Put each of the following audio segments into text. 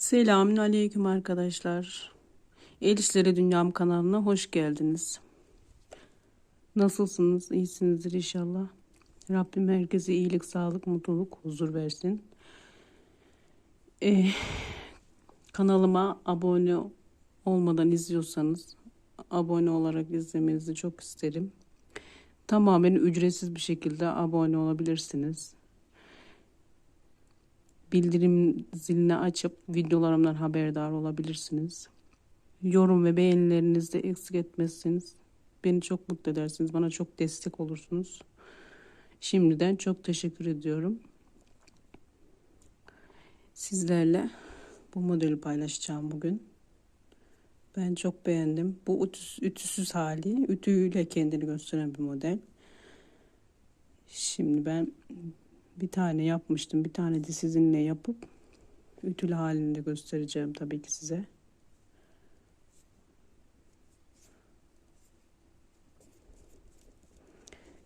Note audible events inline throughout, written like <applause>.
Selamün aleyküm arkadaşlar. El İşleri Dünyam kanalına hoş geldiniz. Nasılsınız? İyisinizdir inşallah. Rabbim herkese iyilik, sağlık, mutluluk, huzur versin. Eh, kanalıma abone olmadan izliyorsanız abone olarak izlemenizi çok isterim. Tamamen ücretsiz bir şekilde abone olabilirsiniz bildirim zilini açıp videolarımdan haberdar olabilirsiniz. Yorum ve beğenilerinizi de eksik etmezseniz beni çok mutlu edersiniz. Bana çok destek olursunuz. Şimdiden çok teşekkür ediyorum. Sizlerle bu modeli paylaşacağım bugün. Ben çok beğendim. Bu ütüs, ütüsüz hali, ütüyle kendini gösteren bir model. Şimdi ben bir tane yapmıştım. Bir tane de sizinle yapıp ütülü halinde göstereceğim tabii ki size.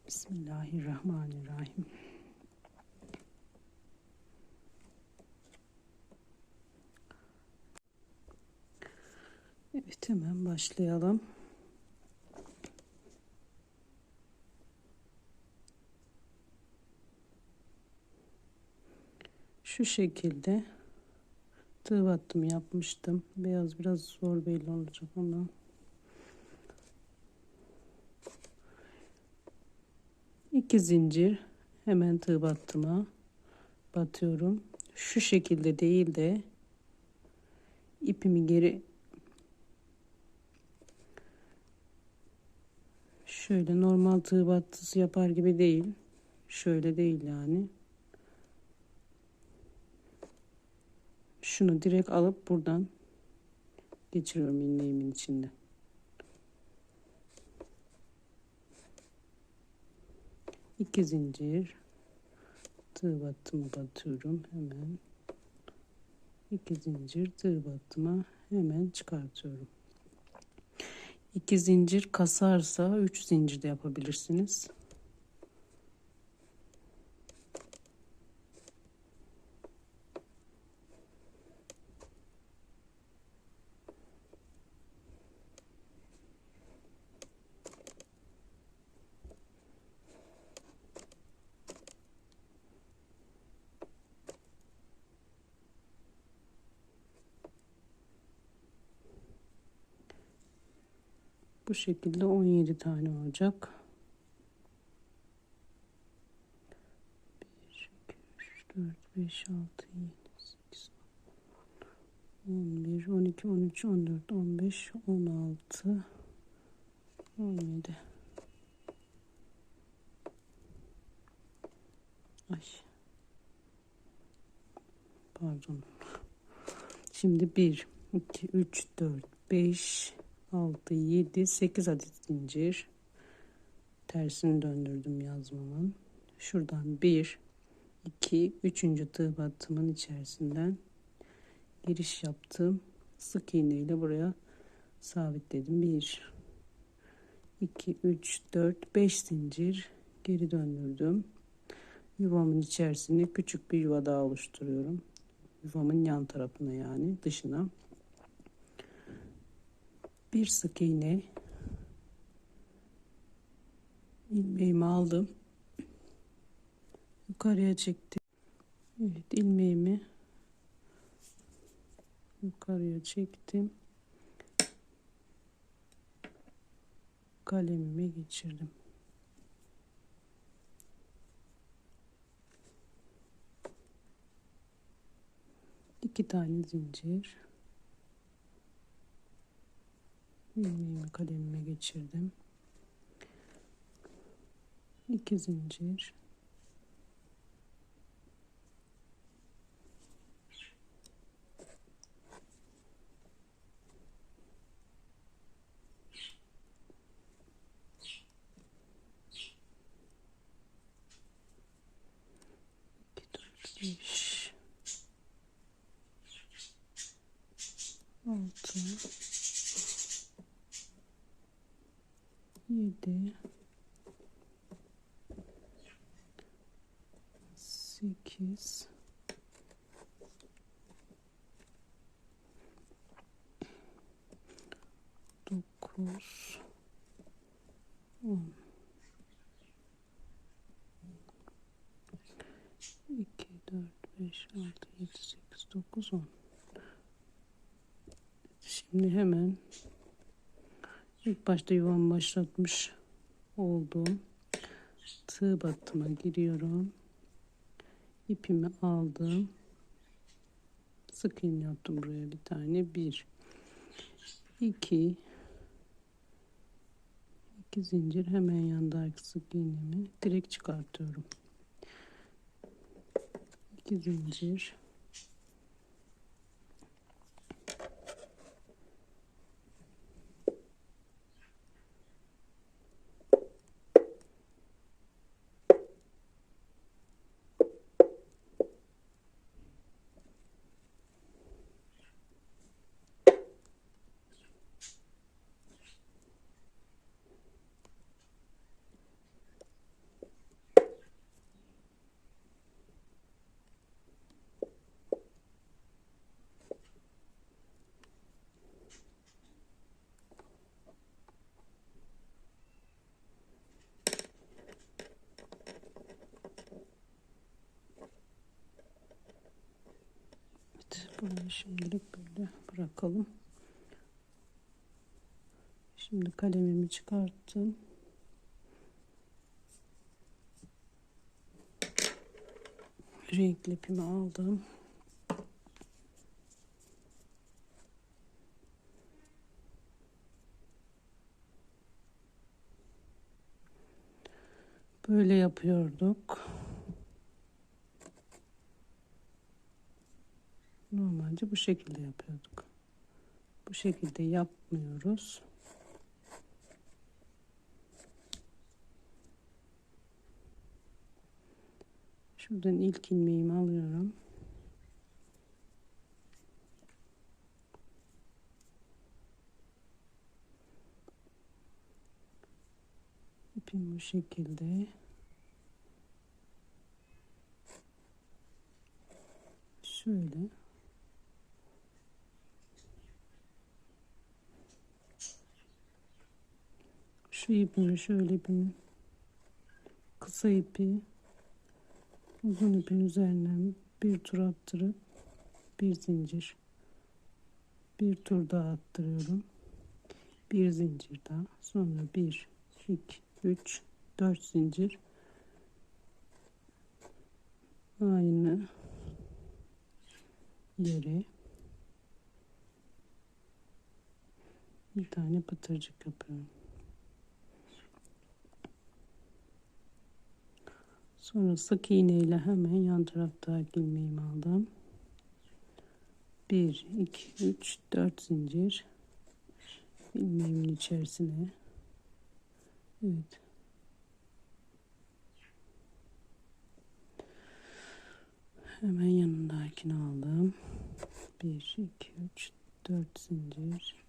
Bismillahirrahmanirrahim. Evet hemen başlayalım. Şu şekilde tığ battım yapmıştım. Beyaz biraz zor belli olacak ama. iki zincir hemen tığ battıma batıyorum. Şu şekilde değil de ipimi geri şöyle normal tığ battısı yapar gibi değil. Şöyle değil yani. Şunu direkt alıp buradan geçiriyorum ilmeğimin içinde. İki zincir tığ battımı batıyorum hemen. İki zincir tığ battıma hemen çıkartıyorum. İki zincir kasarsa üç zincir de yapabilirsiniz. Bu şekilde 17 tane olacak. 1, 2, 3, 4, 5, 6, 7, 8, 11, 12, 13, 14, 15, 16, 17. Ay. Pardon. Şimdi 1, 2, 3, 4, 5, 6 7 8 adet zincir. Tersini döndürdüm yazmamın. Şuradan 1 2 3. tığ battımın içerisinden giriş yaptım. Sık iğne ile buraya sabitledim. 1 2 3 4 5 zincir geri döndürdüm. Yuvamın içerisine küçük bir yuva daha oluşturuyorum. Yuvamın yan tarafına yani dışına bir sık iğne. İlmeğimi aldım. Yukarıya çektim. Evet ilmeğimi yukarıya çektim. Kalemime geçirdim. İki tane zincir ilmeğimi kalemime geçirdim. İki zincir. İki, dört, beş. Altı. 7 8 9 10 2 4 5 6 7 8 9 10 Şimdi hemen ilk başta yuvam başlatmış olduğum tığ battıma giriyorum. İpimi aldım. Sık iğne yaptım buraya bir tane. Bir, iki, iki zincir hemen yandaki sık iğnemi direkt çıkartıyorum. İki zincir. Burayı şimdilik böyle bırakalım. Şimdi kalemimi çıkarttım. Renkli ipimi aldım. Böyle yapıyorduk. Normalde bu şekilde yapıyorduk. Bu şekilde yapmıyoruz. Şuradan ilk ilmeğimi alıyorum. İpim bu şekilde. Şöyle. Şu ipimi şöyle bir kısa ipi uzun ipin üzerinden bir tur attırıp bir zincir bir tur daha attırıyorum. Bir zincir daha sonra bir iki üç dört zincir. Aynı yere bir tane pıtırcık yapıyorum Sonra sık iğne ile hemen yan taraftaki ilmeğimi aldım. 1, 2, 3, 4 zincir ilmeğimin içerisine. Evet. Hemen yanındakini aldım. 1, 2, 3, 4 zincir.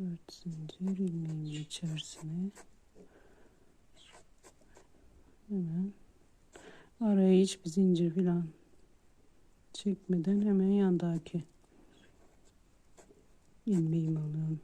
dört zincir ilmeğin içerisine hemen araya hiçbir zincir filan çekmeden hemen yandaki ilmeğimi alıyorum.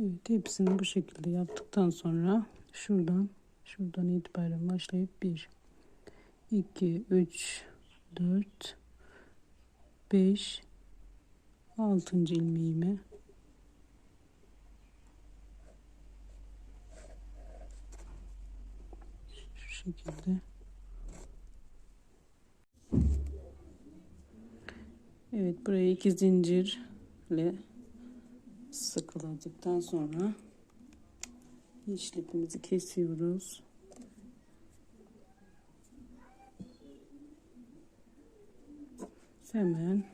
Evet hepsini bu şekilde yaptıktan sonra şuradan şuradan itibaren başlayıp 1 2 3 4 5 6. ilmeğimi şu şekilde Evet buraya iki zincirle sıkıladıktan sonra işlipimizi kesiyoruz. Hemen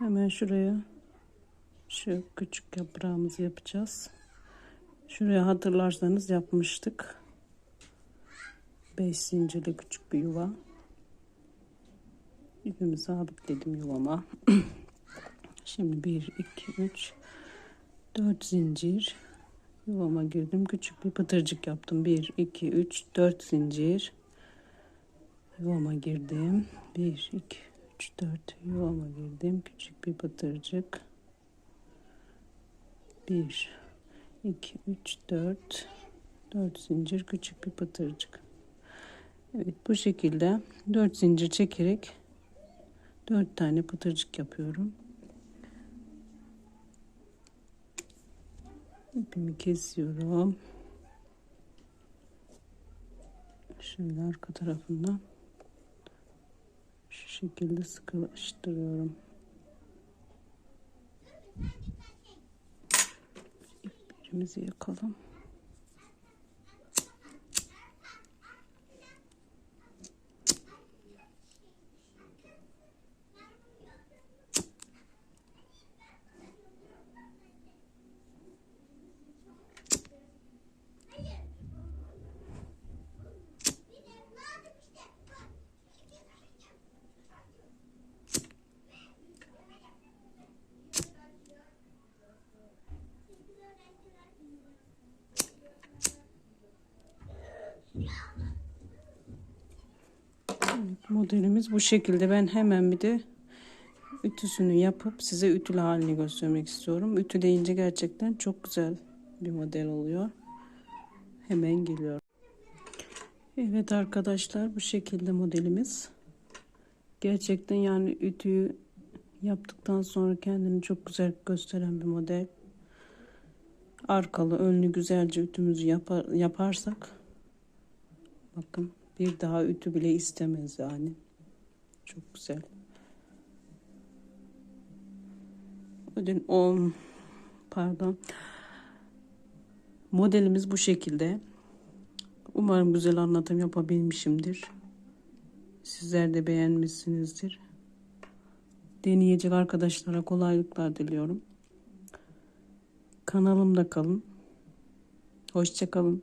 Hemen şuraya şu küçük yaprağımızı yapacağız. Şuraya hatırlarsanız yapmıştık. 5 zincirli küçük bir yuva. İpimi sabitledim yuvama. <clears throat> Şimdi 1, 2, 3, 4 zincir. Yuvama girdim. Küçük bir pıtırcık yaptım. 1, 2, 3, 4 zincir. Yuvama girdim. 1, 2, 3, 4 yuvama girdim. Küçük bir pıtırcık. 1, 2, 3, 4. 4 zincir küçük bir pıtırcık. Evet bu şekilde 4 zincir çekerek 4 tane pıtırcık yapıyorum. İpimi kesiyorum. Şöyle arka tarafından şekilde sıkılaştırıyorum. İplerimizi yakalım. Evet, modelimiz bu şekilde. Ben hemen bir de ütüsünü yapıp size ütülü halini göstermek istiyorum. Ütüleyince gerçekten çok güzel bir model oluyor. Hemen geliyorum. Evet arkadaşlar bu şekilde modelimiz. Gerçekten yani ütüyü yaptıktan sonra kendini çok güzel gösteren bir model. Arkalı önlü güzelce ütümüzü yapar, yaparsak bakın bir daha ütü bile istemez yani. Çok güzel. Ödün o pardon. Modelimiz bu şekilde. Umarım güzel anlatım yapabilmişimdir. Sizler de beğenmişsinizdir. Deneyecek arkadaşlara kolaylıklar diliyorum. Kanalımda kalın. Hoşçakalın.